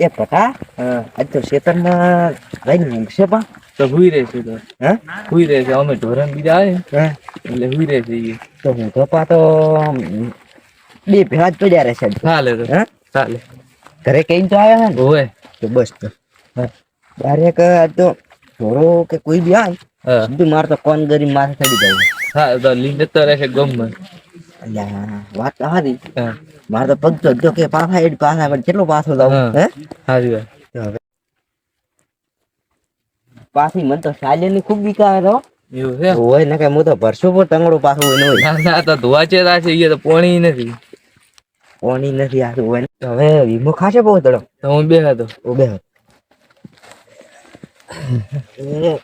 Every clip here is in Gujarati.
એ પટા આજ તો ઊંઘશે પા તો હુઈ રહેશે તો. હે? હુઈ રહેશે અમે ઢોરણ બીજા આવે. એટલે હુઈ રહેશે તો હું તો પા તો બે ભેળા જ પડ્યા રહેશે ચાલે તો. હે? ચાલે. ઘરે કઈ તો આવ્યા ને? તો બસ તો. ડાયરેક્ટ આજ તો ઢોરો કે કોઈ બી આવે સીધું મારે તો કોણ ગરી માથે ચડી જાય. હા તો રહેશે ગમમાં અલ્યા વાત હા. મારે તો પગ તો જો કે પાછા એડ પાછા પણ કેટલો પાછો જાઉં હે. સારી વાત. પાછી મને તો સાલી ખૂબ બીકાવે તો એવું છે? હોય ને કે હું તો ભરશું પર તંગડો પાછું હોય નહીં ના ના તો ધોવા ચેરા છે એ તો પોણી નથી. પોણી નથી આ હોય ને. હવે વીમો ખાશે બહુ તડો. તો હું બે હતો હો. એ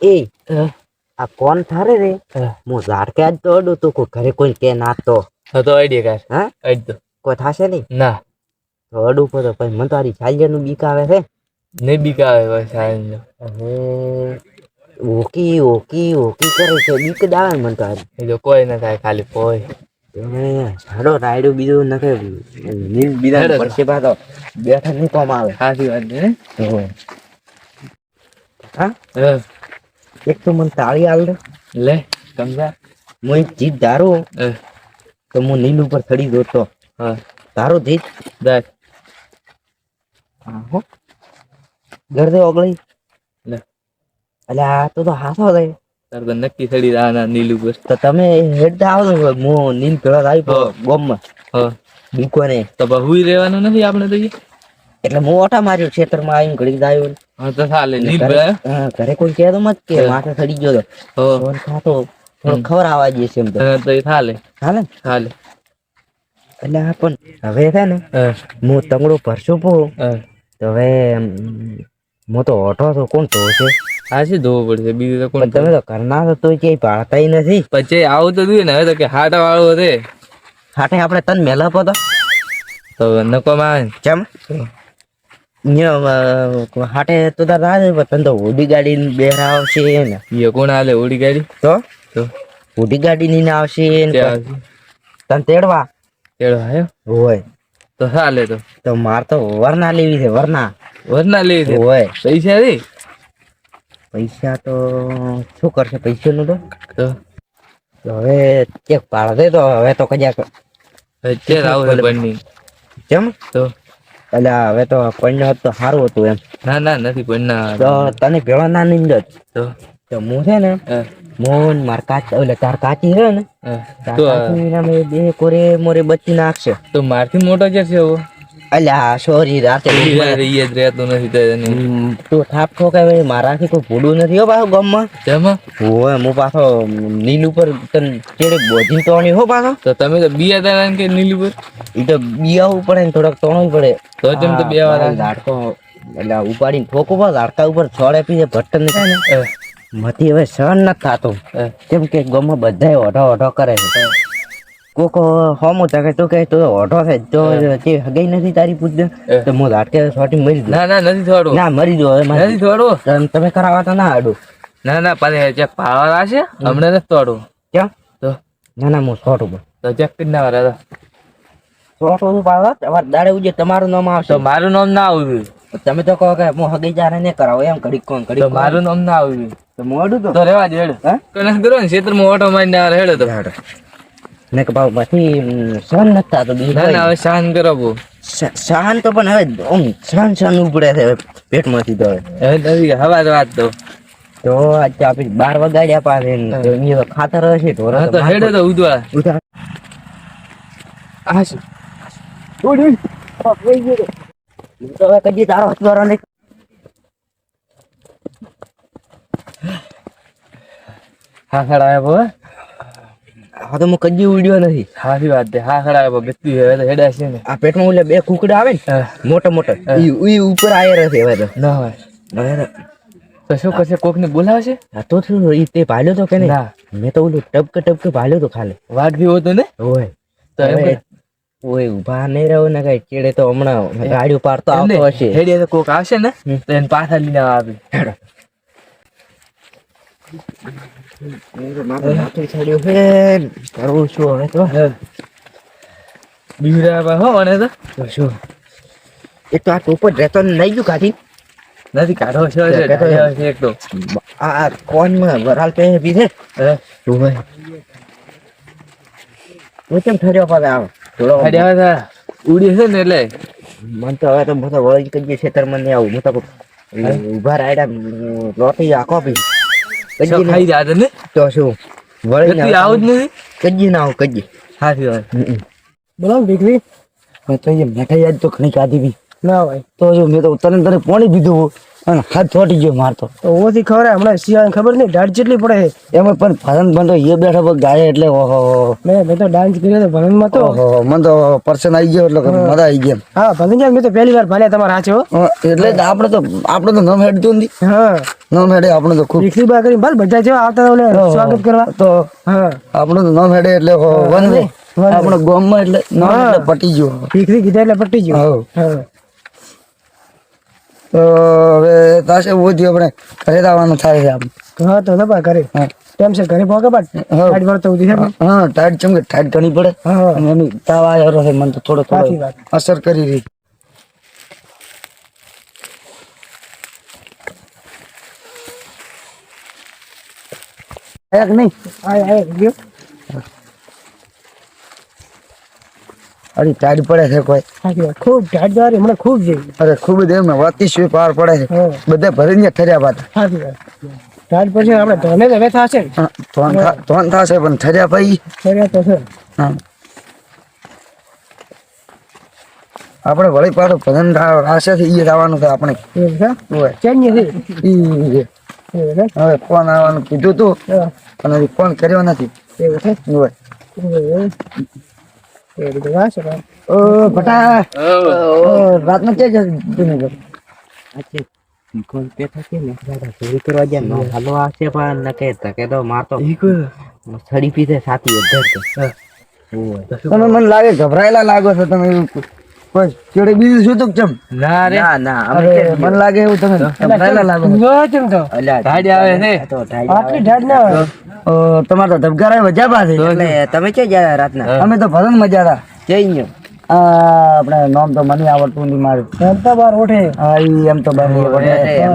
એ આ કોણ થારે રે? હું. ઝાડકે આજ તો અડું તું કોઈ ઘરે કોઈ કે નાખતો હતો આઈડિયા કાર હા? આઈ તો કોઈ થાશે નહીં? ના. તો અડું પડે પછી મને તારી છાલિયાનું બીક આવે છે. ને બીક આવે ભાઈ. હવે ઓકી ઓકી ઓકી કરે છે બીક દાવે મને તારી એ જો કોઈ ના થાય ખાલી પોય હાડો રાયડું બીજું નખે નીલ બીજા પડશે પાછો બેઠા નહીં કોમ આવે. સાચી વાત છે હા? હા. એક તો મને તાળી આલ દે. લે સમજા હું એક જીત ધારો. તો હું નીલ ઉપર ચડી દોતો તો. ધારો જીત દાખ હો ગરદે ઓગળી. લે. અલે આ તો તો હાથો લે તાર તો નક્કી ચડી આના નીલ ઉપર. તો તમે હેડતા આવો હું નીલ પેલા આવી બોમ્બ બીકોને તો બહુ રહેવાનું નથી આપણે તો? એટલે હું ઓટા માર્યો ખેતરમાં આવીને ઘડી આવ્યો. હા તો ચાલે ઘરે હા, કોઈ કહેતો મત કે હા. માથે ચડી ગયો તો. ખાતો થોડો ખબર આવવા જઈએ છે એમ તો. હા, એ ચાલે. હાલે ચાલે. એટલે આ પણ હવે છે ને હું. તંગડો ભરશું પો. તો હવે હું તો ઓટો તો કોણ તો છે? આ છે ધોવું પડશે બીજું તો કોણ તમે તો કરના તો તોય ક્યાંય પાડતાય નથી. પછી આવું તો જોઈએ ને હવે તો કે હાટા વાળો છે. હાટે આપણે તન મેલા તો. તો નકો માં ચમ? હાટે તો તાર રાજ પણ તો ઓડી ગાડી બેરા આવશે ને. ઈ કોણ હાલે ઓડી ગાડી? તો? તો. ઓડી ગાડી ની ને આવશે. તને તેડવા? કેળો આયો હોય. તો હાલે તો. તો માર તો વરના લેવી છે વરના. વરના લેવી છે? હોય. પૈસા દે? પૈસા તો શું કરશે પૈસા નું તો. હવે ચેક પાડ દે તો હવે તો કજાક કેમ આવું છે તો. એટલે હવે તો પૈણ્યો હોત તો સારું હતું એમ. ના ના નથી પણ તો તને ભેળો ના નીંદ તો? તો હું છે ને મોહન માર કાચ એટલે તાર કાચી છે ને તાર તો કાચી બે કોરે મોરે બચ્ચી નાખશે. તો મારથી મોટો જશે એવો અલ્યા સોરી રાતે ઈ જ રહેતું નથી તો એને. તું થાપ ઠોકે ભાઈ મારાથી કોઈ ભૂડું નથી હો પાછો ગામમાં? જેમાં? હોય હું પાછો નીલ ઉપર તને ચેડે બોધી તોણી હો પાછો? તો તમે તો બિયા દાડા કે નીલ ઉપર? એ તો બિયાવું પડે ને થોડોક તોણવું પડે. તો તેમ તો બે વાર ઝાડકો એટલે ઉપાડીને ઠોકું પણ ઝાડકા ઉપર છોડે પીને ભટ્ટન થાય ને. મતી મથી હવે સહન નથી થતું. કેમ કે ગામમાં બધાય ઓઢો ઓઢો કરે છે. કોક હોમો તકે તું કે તો ઓઢો છે જો જે હગઈ નથી તારી પૂજ હા. તો હું લાટકે સોટી મરી ના ના નથી થોડું ના મરી હવે નથી થોડું તમે- કરાવવા તો ના આડું. ના ના પાલે જે પાવર આવશે હમણાં નથી થોડું ક્યાં? તો. ના ના હું સોટ તો ચેક કરી ના વાળા સોટનું પાવા તમારે દાડે ઉજે તમારું નામ આવશે. તો મારું નામ ના આવ્યું તમે તો કહો કે હું હગી જારે ને કરાવો એમ ઘડીક કોણ ઘડીક મારું નામ ના આવ્યું તો મોડું તો? તો રેવા જ હેડ. કને કરો ને ક્ષેત્રમાં ઓટો મારી ના હેડો તો. ને કે ભાવ પછી સહન નથી થતો બીજું ના હવે સહન કરો બહુ. સહન તો પણ હવે આમ સહન સહન ઉપડે છે પેટમાંથી તો હવે. હવે વાત તો. તો આજે આપણે બાર વગાડ્યા પાસે ખાતર હશે ઢોર તો હેડે તો ઉદવા ઉદવા આ શું ઉડ, ઉડ. ગયો તો. હવે કદી તારો હથવારો નહીં હા ખડા આવ્યો હે તો હું કદી ઉડ્યો નથી. સારી વાત છે. હા ખરા આવ્યો હવે તો હેડા છે ને. આ પેટમાં ઓલે બે કુકડા આવે ને મોટા મોટા ઈ ઉપર આયર હશે હવે તો. ના હોય. હવે તો શું કરશે? કોક ને બોલાવશે? હા તો શું ઈ તે ભાલ્યો તો કે નહીં? ના. મેં તો ઓલું ટપકે ટપકે ભાલ્યો તો ખાલી. વાઘ બી હોતો ને? હોય. તો એમ ઓય ઊભા નહીં રહો ને કઈ. ચેડે તો હમણાં ગાડીઓ પાડતો તો આવતો હશે. હેડે તો કોક આવશે ને. તો એને પાછા લઈને આવી છે કરવું તો છે છે, છે છે છે એટલે મન તો હવે તો બધો વળી કઈ ખેતરમાં નહીં આવું. તો ઊભા રાયડા લોટી આખો બી ખાઈ કજી ને તો શું? વળી નથી આવું જ નથી? કજી ના આવું કજી સાચી વાત. બોલો ને દીકરી તો એ મેઠાઈ યાદ તો ઘણી ખાધી બી. ના ભાઈ તો જો મેં તો તને તને પાણી પીધું. અને હાથ ચોટી ગયો મારતો તો. ઓથી ખબર હમણાં ખબર નહીં? દાઢ જેટલી પડે છે? એમાં પણ ભરન બંધો એ બેઠા પર ગાય એટલે ઓહો મેં મેં તો ડાન્સ કર્યો તો. ભલનમાં તો ઓહો મને તો પર્સન આવી ગયો એટલે મજા આવી ગયા હા ભલન મેં તો પહેલી વાર ભાલ્યા તમારા હાચે એટલે આપણે તો આપણે તો નમ હેડતું નથી હા. નમ હેડે આપણે તો ખૂબ. બા કરી ભાલ બધા જેવા આવતા ઓલે સ્વાગત કરવા. તો હા. આપણે તો નમ હેડે એટલે વન આપણે એટલે નમ એટલે પટી ગયો. દીકરી કીધા એટલે પટી ગયો. હા. તો હવે તાશે એવું થયું આપણે ઘરે આવવાનું થાય છે આપણે હા તો ના હા. ટેમ છે ઘરે પહોંચે બાદ? ટાઈટ ગાડી ઉધી છે હા ટાઈટ ચમ કે ટાઈટ ઘણી પડે. હા અને એની તાવ આવ્યો રહે મને તો થોડો થોડો. અસર કરી રહી. એક નહીં? આય આય ગયો. અરે ટાઈટ પડે છે કોઈ. ખૂબ ઢાઢ જવાની હમણાં ખૂબ જેવી અરે ખૂબ જ એમ વાતી પાર પડે છે. બધા ભરીને ઠર્યા પાછા. સાચી પછી આપણે ધોને જ હવે થશે. ધોન થશે પણ ઠર્યા પછી. ઠર્યા તો છે. આપણે વળી પાડો ભજન રાશેથી ઈ જવાનું છે આપણે. છે? છે. છે. હવે ફોન આવવાનું કીધું તું? અને ફોન કર્યો નથી? એવું છે? એ બધું ભાઈ. ઓ બટા ઓ, રાતના ક્યાં જશે તું ઘર? કોણ તે થશે ને ચોરી કરવા ગયા નો હાલો પણ સાથી અધર હા. મને લાગે ગભરાયેલા લાગો છો તમે બીજું શું તો ચમ ના રે. ના અરે મને લાગે એવું તમે ગભરાયેલા લાગો. છો. તો? આવે છે આટલી ના તમારે તો ધબકારા મજા પાસે એટલે તમે કે ગયા રાતના? અમે તો ભજન મજા હતા. જઈ ગયો. આપણે નામ તો મને આવડતું નહીં મારું. એમ તો બાર ઉઠે. હા ઓઠે એમ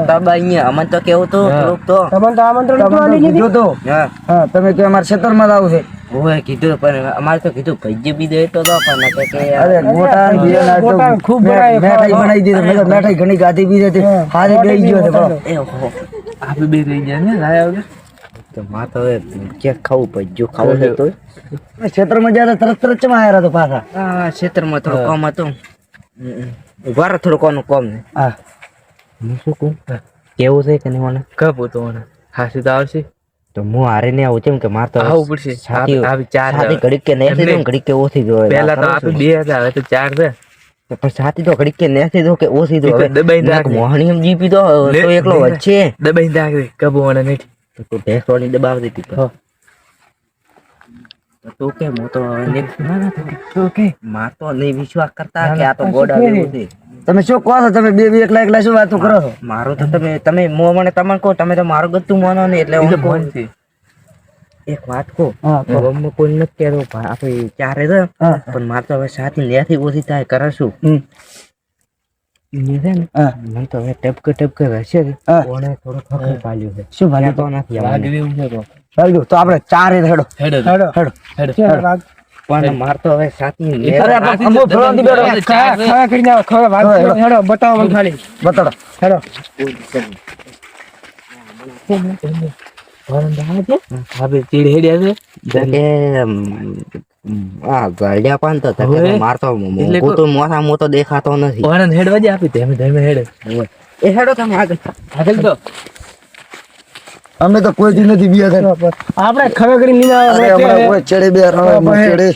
તો બની અમન તો કેવું તો તો. તમને તો આમંત્રણ નતું આલી દીધી? તો હા. તમે કે અમારે ખેતરમાં જ આવશે ઓય કીધું પણ અમારે તો કીધું ભજી બી દે તો પણ નકે કે અરે ગોટા ને તો ખૂબ મેઠાઈ બનાવી દીધી મેં મેઠાઈ ઘણી ગાધી બી હતી. હા. હાથે ગયો છે ગોટા બરો. ને એ હો. આપી બે રહી જાય ને લાયા વગર? તો માં તો હવે ચેક ખાવું પડ્યું ખાવું છે તો ખેતરમાં જ્યાં તરત તરત ચમ તો પાછા. આ ક્ષેત્રમાં થોડું કામ હતું. વાર રહો થોડું કોનું કામ ને હા. હું શું કહું? કેવું છે કે નહીં મને? કપ તો મને? હાસી તો આવશે. તો હું હારે ને આવું. કેમ કે માર તો આવું પડશે. સાથી છાતી ઘડીક કે નહીં થઈ ઘડીક કે ઓછી જો પહેલા તો આપી બે હતા હવે તો ચાર છે. પણ સાથી તો ઘડીક કે નહીં દો કે ઓછી દો હવે દબાઈ નાખ મોહણી એમ જીપી દો તો એકલો વચ્ચે દબાઈ નાખ. કબો અને નહીં તો તું ભેંસવાળી દબાવ દેતી તો હા. તું કે હું તો ના, ના, તો કે માર તો નહીં વિશ્વાસ કરતા કે આ તો ગોડા જેવું છે. તમે શું કહો છો? તમે બે બે એકલા એકલા શું વાતો કરો છો? મારો તો તમે તમે મો મને તમને કહો તમે તો મારો ગતું માનો ને એટલે હું કોણ છું. એક વાત કહો. ગમમાં કોઈ નથી કહેતો આપણે ચારે છે? પણ માર તો હવે સાથી નેથી ઓછી થાય કરે શું મને તો હવે ટપકે ટપકે રહેશે હા. થોડો પાલ્યો છે. શું ભાલ્યું તો નથી તો. આપણે ચારે હેડો. હેડો. હેડો હેડો. પણ માર હવે સાથી અરે. દો. વાત હેડો. બતાવો મને ખાલી બતાડો. હેડો. મારતો દેખાતો નથી. હેડવા દે આપી ધીમે ધીમે હેડે. એ હેડો તમે આગળ. આગળ તો. અમે તો કોઈ દી નથી બિયા આપણે ખવા લીધા અરે હમણાં કોઈ ચડે બે હા, ચડે.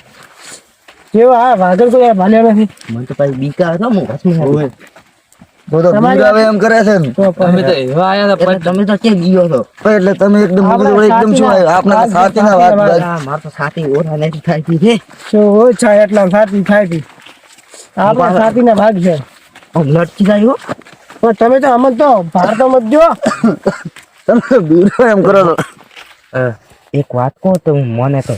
કેવા આ વાઘર કોઈ ભાલ્યા નથી. મને તો પાછી બીકા હતો હું કશું તો તો આવે એમ કરે છે ને. તો તો એવા આયા હતા એટલે તમે તો ગયો છો? એટલે તમે એકદમ આપણે એકદમ શું આવ્યું? આપણે તો સાથીના- સાથીના વાત માર તો સાથી ઓરા નથી થાય છે શું હોય છે એટલા સાથી થાય છે આપણા સાથી ભાગ છે. લટકી જાય હો. પણ તમે તો અમન તો ભાર તો મત જો તમે બીરો એમ કરો છો. એક વાત કહું તો હું મને તો.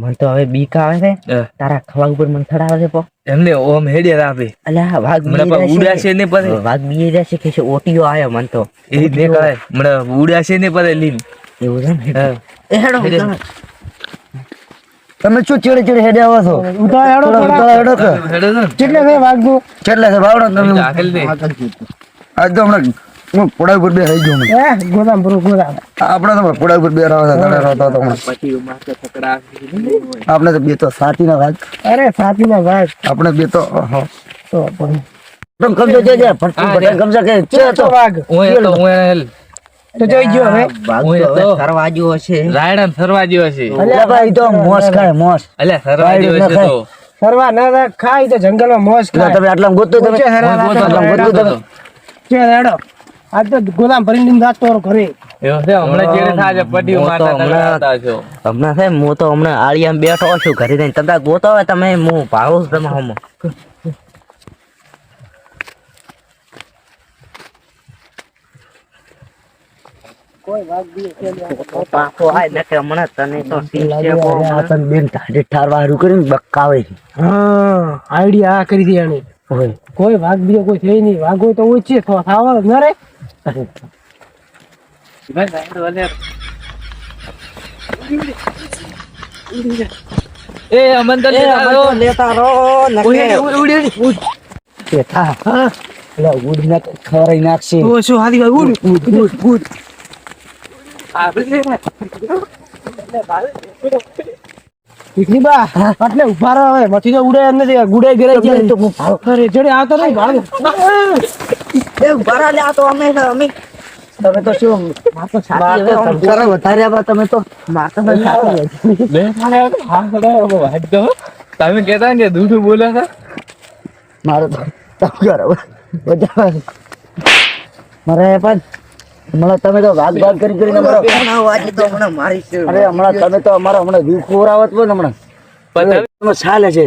મને તો હવે બીક આવે છે. તારા ખવા ઉપર મને થડાવે છે પો. એમને ઓમ હેડે આપે અલ્યા વાઘ ઉડાશે છે ને પછી? વાઘ બીએ છે કે છે ઓટીઓ આયો મન તો. એ જ ને કહે મને ઉડાશે ને પડે લીન. એવું છે ને એ હેડો તમે શું ચીડે ચીડે હેડે આવો છો? ઉતા હેડો થોડા. હેડો કે. હેડે છે ને? કેટલે છે વાઘનું કેટલા છે? ભાવડો તમે. આજ તો હમણાં હું પોડા ઉપર બે થઈ ગયો હે. ગોદામ પૂરું ગોદામ. આપણે તો પોડા ઉપર બે રહો તને રહો તો હમણાં પછી માથે પકડા આપણે તો બે તો સાતીના ભાગ. અરે સાતીના વાઘ આપણે બે તો ઓહો. તો પણ પણ કબજો છે જે ફટકું હા, કે છે તો તો વાઘ તો ઓય તો જોઈ ગયો હવે. વાઘ તો હવે તો. કરવા જેવો છે રાયડા ફરવા છે અલ્યા ભાઈ તો મોસ ખાય મોસ. અલ્યા ફરવા છે તો. ફરવા ના ના ખાય તો જંગલમાં એટલે ખાય. તમે આટલા ગોતો તમે. ગોતો આટલા ગોતો ગોતો તમે છે હેડો આજ તો ગોદામ ભરીને જાતો રહો ઘરે. એવું છે હમણાં થાય પટ્ટીઓ હું તો તમે હમણાં- આવતા છો. હમણાં છે હું તો હમણાં આળિયામાં બેઠો છું ઘરે જઈને. તમે ગોતો હોય તમે હું ભાવું છું તમે હમો. પાછો આય ને કે હમણાં તને તો આ હમણાં. તને બેન ટાઢે ઠારવા હારું કરીને બકાવે છે. હા. આઈડિયા આ કરી દે એને ઓય કોઈ વાઘ બીજો કોઈ છે નહીં. વાઘ હોય તો ઓછી થવા થાવા ના રે એ અમન લેતા રહો. થા હા. ઉડી ના નાખશે. ઓ શું હાથી ભાઈ ઉડ. ઉડ ઉડ ઉડ. પીકની બા એટલે ઊભા રહો હવે. મથી તો ઉડે એમ ગુડે ઘરે જાય તો હું ભાવ અરે જડે આવતો નહીં ભાગ એ ભરા લે આ તો અમે અમે. તમે તો શું માર તો હવે સંસાર તમે માર હા દો તમે કહેતા ને કે દૂધું બોલે છે મારે તો કરો બધા મારે પણ હમણાં તમે તો વાત ભાગ કરી કરીને તો હમણાં અરે હમણાં તમે તો અમારા હમણાં દીવ ખોરાવત હોય હમણાં. તમે- તમે ચાલે છે.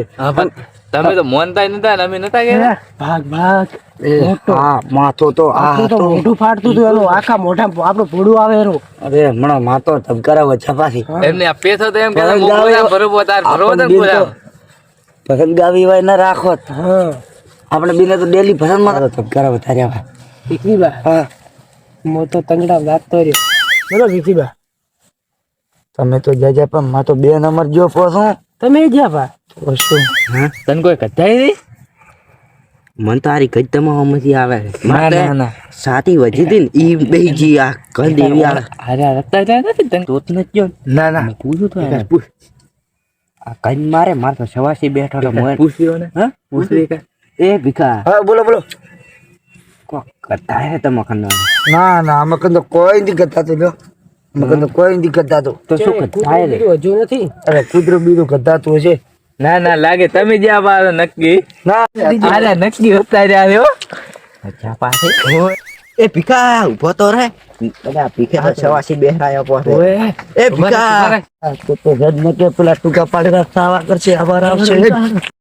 તમે તો મોનતા નતા અમે નતા ગયા? ભાગ ભાગ. હા માથો તો આ તો મોઢું ફાટતું હતું એનું આખા મોઢા આપણું ભોડું આવે એનું. અરે હમણાં માથો ધબકારા વચ્ચા પાછી. એમને આ પેથો તો એમ કે જાવ તાર પસંદ ગાવી હોય ના રાખો હા. આપણે બીને તો ડેલી પસંદમાં ધબકારા વધારે આવે. પીકની બા હા. મો તો તંગડા લાગતો રહ્યો. બોલો વિકીબા. તમે તો જાજા પણ માં તો બે નંબર જો પોસું તમે જ્યાં બા હા? તને કોઈ કઢાઈ નહીં? મન તો આરી ગજ તમા મથી આવે મારે સાથી વજી સાતી વધી ને ઈ બેહી જી આ ગંધ એવી આ અરે રત્તા જાય નથી તને તો નથી જો ના. ના પૂછું તો. આ કઈ મારે માર તો સવાસી બેઠો તો મોય પૂછ્યો ને હા? પૂછલી કે એ ભીખા હા બોલો બોલો. કરતા હે તમે ખંડો ના ના અમે કન તો કોઈ નથી કરતા તો લ્યો અમે કન તો કોઈ નથી કરતા તો. તો શું કરતા હે હજુ નથી. અરે કુતરું બીજું કરતા તો છે. ના ના લાગે તમે જ્યાં બાર નક્કી. ના અરે નક્કી હોતા રહ્યા રહ્યો અચ્છા પાસે એ ભીખા ઊભો તો રે અરે આ સવાસી બેહરાયો પોતે. એ ભીખા. તો તો જજ ને કે પેલા ટૂંકા પાડેલા સાવા કરશે આભાર આવશે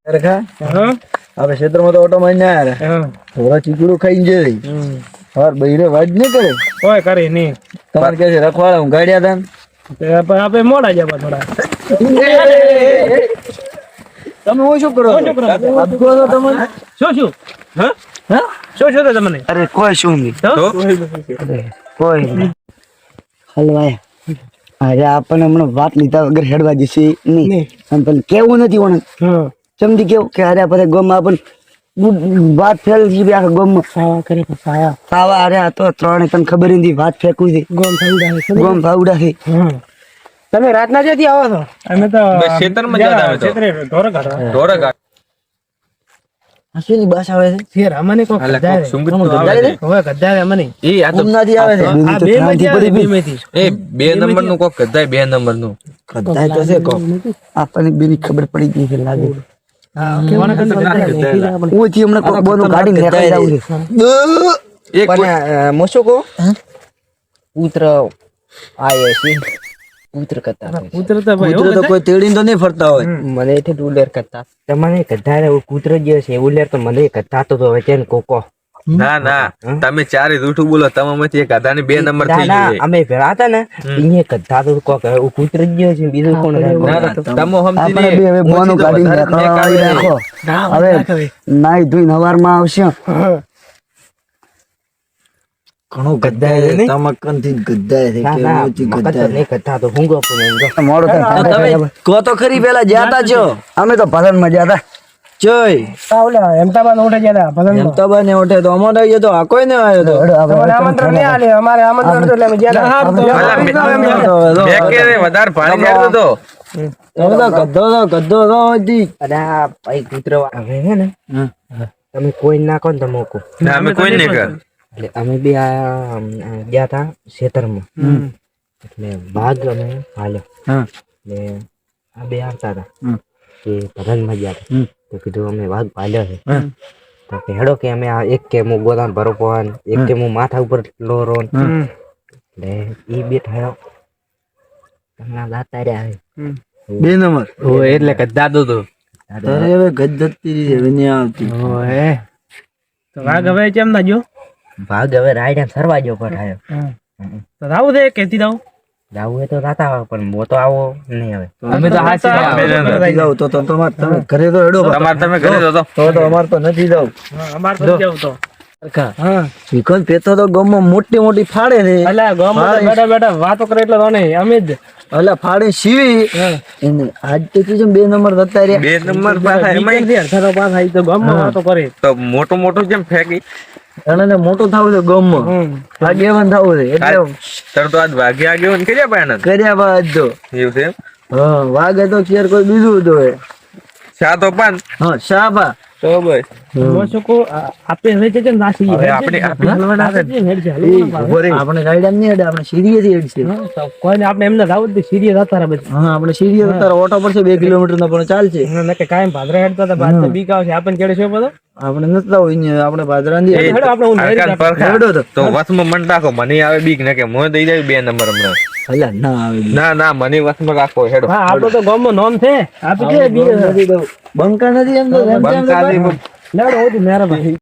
અરે હા આપણે ક્ષેત્રમાં તો ઓટો માં ના રે. થોડા ચીકડું ખાઈને જાય હાર બૈરે વાજ નહીં કરે. કોઈ કરે નહીં. તમારે કે છે રખવાડા હું ગાડ્યા હતા આપણે મોડા જવા થોડા. તમે હું શું કરો શું કરો? તમે? શું શું? હા? હા? શું શું તમને? અરે કોઈ શું નહીં. કોઈ નહીં. હલવાય અરે આપણને હમણાં વાત લીધા વગર હેડવા જશે નહીં. પણ કેવું નથી ઓને ચમથી કેવું કે હારે પછી ગોમાં પણ વાત ફેલ છે બી આખા ગોમમાં. સાવા કરે સાવા સાવા અરે આ તો ત્રણે તને ખબર નથી વાત ફેંકું છે. ગોમ ફાવડા ગોમ ફાવડા છે તમે રાતના જતી આવો છો? અમે તો ખેતરમાં જતા ખેતરે બસ આવે છે? ફેર અમને કોઈ અલા, ગધારે તો આવે છે? છે. હવે ગધારે અમને ઈ આ તો ઉમનાથી આવે છે? આ બે માંથી આવે બે માંથી. એ બે નંબરનું કોક કદાય બે નંબરનું કદાચ તો છે કોક. આપણને બેની ખબર પડી ગઈ છે લાગે. થી હમણાં કોક બોનું ગાડી નીકળી જાવ છે. એક પણ મોસો કો પુત્ર આયો છે પુત્ર કરતા કૂતરો તો ભાઈ કૂતરો તો કોઈ તેડીને તો નહીં ફરતા હોય. મને એટલે ઉલેર કરતા. તમને કઢારે કૂતરો ગયો છે ઉલેર તો મને કઢાતો તો હવે તેને કોકો. ના ના. તમે ચારે જૂઠું બોલો તમામાંથી એક આધાની બે નંબર થઈ ગઈ અમે ભેળા હતા ને અહીંયા કધા તો કોક ઉતરી જ ગયો છે બીજું કોણ ના ના તમે સમજી આપણે બે હવે બોનું ઓછી તો કાઢીને વધારે રાખો. મેં કાઢી નાખો. હવે નાઈ ધોઈને હવારમાં આવશે. ઘણું ગદ્દાય છે? તમકનથી જ ગદ્દાય છે ના ના ગદ્દાય નહીં ગધા તો હુંગો પણ મોડો થાય કહો તો ખરી પેલા જ્યાતા છો અમે તો પસંદમાં જ્યાતા જોઈ ઓલા અહેમદાબાદ ઓઢે ગયા હતા પસંદ એમ તો બને ઓઠે તો અમારે આવ્યો તો આ કોઈ ન આવ્યો તો? આમંત્રણ નહીં આલે અમારે આમંત્રણ તો એટલે અમે ગયા હતા. મેં કે રે વધારે પાણી ચાલતું તો. તમે તો ગધો તો ગધો તો દી અરે ભાઈ કૂતરો હવે હે ને તમે કોઈ ના કહો ને તમે મોકો. ના અમે કોઈ નહીં કર એટલે અમે બી આ ગયા હતા ખેતરમાં એટલે બાદ અમે હાલ્યો. હા. એટલે આ બે આવતા હતા. કે ભગનમાં ગયા હતા. તો કીધું અમે વાઘ પાલ્યો છે. તો કે હેડો કે અમે આ એક કે હું ગોદાન ભરો પવન એક કે હું માથા ઉપર લોરો. એટલે એ બે થયો. તમને દાતા રહ્યા છે. બે નંબર. એટલે કદા દો તો. અરે હવે ગદ્દતી રહી હવે નહીં આવતી. તો વાઘ હવે કેમ ના જો ભાગ હવે રાઈડ સરવા જો પર આવ્યો તો રાવ દે કેતી જાવ જાવું હોય તો રાતા આવે પણ મો તો આવો નહીં હવે અમે તો હાચી અમે નથી જાવ તો તમાર તમે ઘરે તો હેડો તમાર તમે ઘરે તો તો તો અમાર તો નથી જાવ અમાર તો જાવ તો હા પેતો તો ગામમાં મોટી મોટી ફાડે ને એટલે ગામમાં બેઠા બેઠા વાતો કરે એટલે રોને અમે જ એટલે ફાડે સીવી એને આજ તો કીધું બે નંબર જતા રહ્યા બે નંબર પાછા એમાં અડધા પાસ આવી તો ગામમાં વાતો કરે તો મોટો મોટો કેમ ફેંકી એને મોટું થવું છે ગમ. પણ થવું છે એટલે તર તો આજ વાઘે આગેવાન કર્યા પાયા કર્યા બાદ તો. એવું છે હા વાગે તો ક્યારે કોઈ બીજું હતું હવે શા તો પાન? હા શાબા તો બસ હું શું કહું, આ- આપે હવે છે નાસી હવે આપણે- આપણે હલવાના છે ને. હેડ છે, હલવાના પાડે. આપણે ગાઈડ નહીં હેડે આપણે સીડીએ થી હેડશે કોઈને આપણે એમને રાવું જ સિરિયસ હતા રે બધા. હા આપણે સીડીએ તો તારો ઓટો પડશે બે કિલોમીટર નો પણ ચાલશે. એમને નકે કાયમ ભાદરા હેડતા હતા બીક આવશે. આપણે કેડે છે બધો આપણે નથી હોય આપણે હેડો આપણે હું. હેડો તો. વસમાં મન રાખો મને આવે બીક ને કે મોં દઈ જાય બે નંબર હમણાં. અલ્યા ના આવે. ના ના મને વસમાં રાખો હેડો. હા આપણો તો ગામમાં નોમ છે. બંકા નથી એમ તો હોતી મેરા ભાઈ